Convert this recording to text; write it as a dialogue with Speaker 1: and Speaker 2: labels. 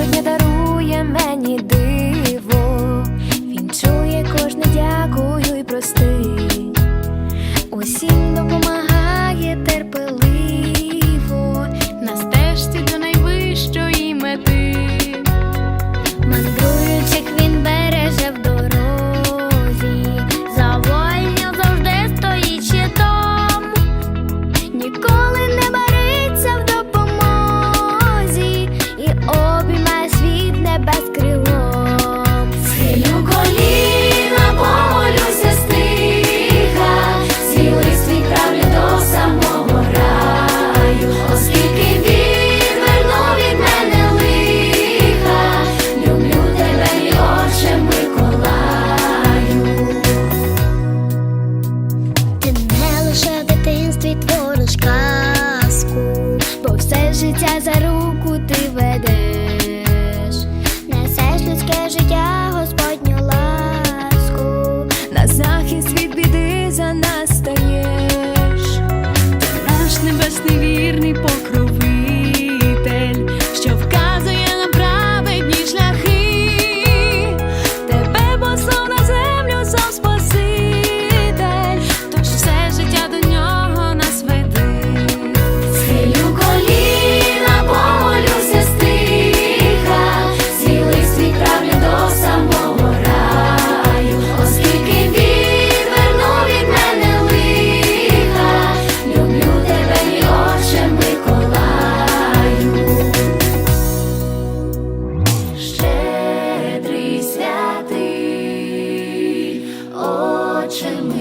Speaker 1: Щодня дарує мені диво, він чує кожне дякую і прости. Усім допомагає.
Speaker 2: 全部。